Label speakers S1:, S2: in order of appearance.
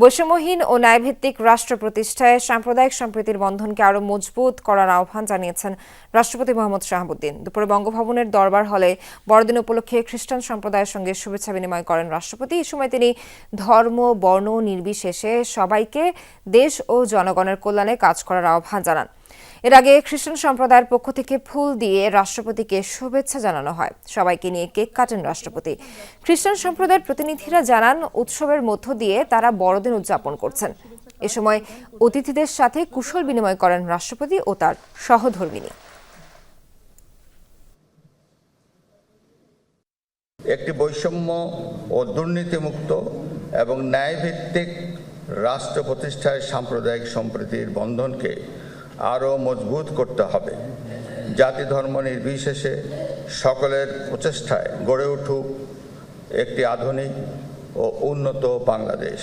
S1: বৈষম্যহীন ও ন্যায়ভিত্তিক রাষ্ট্র প্রতিষ্ঠায় সাম্প্রদায়িক সম্প্রীতির বন্ধনকে আরও মজবুত করার আহ্বান জানিয়েছেন রাষ্ট্রপতি মোহাম্মদ শাহাবুদ্দিন। দুপুরে বঙ্গভবনের দরবার হলে বড়দিন উপলক্ষে খ্রিস্টান সম্প্রদায়ের সঙ্গে শুভেচ্ছা বিনিময় করেন রাষ্ট্রপতি। এ সময় তিনি ধর্ম, বর্ণ, নির্বিশেষে সবাইকে দেশ ও জনগণের কল্যাণে কাজ করার আহ্বান জানান। এর আগে খ্রিস্টান সম্প্রদায়ের পক্ষ থেকে ফুল দিয়ে রাষ্ট্রপতিকে শুভেচ্ছা জানানো হয়। সবাইকে নিয়ে কেক কাটেন রাষ্ট্রপতি। খ্রিস্টান সম্প্রদায়ের প্রতিনিধিরা জানান, উৎসবের মধ্য দিয়ে তারা বড়দিন উদযাপন করছেন। এ সময় অতিথিদের সাথে কুশল বিনিময় করেন রাষ্ট্রপতি ও তার সহধর্মিনী।
S2: একটি বৈষম্য ও দুর্নীতিমুক্ত এবং ন্যায়ভিত্তিক রাষ্ট্র প্রতিষ্ঠায় সাম্প্রদায়িক সম্প্রীতির বন্ধনকে আরও মজবুত করতে হবে। জাতি ধর্ম নির্বিশেষে সকলের প্রচেষ্টায় গড়ে উঠুক একটি আধুনিক ও উন্নত বাংলাদেশ।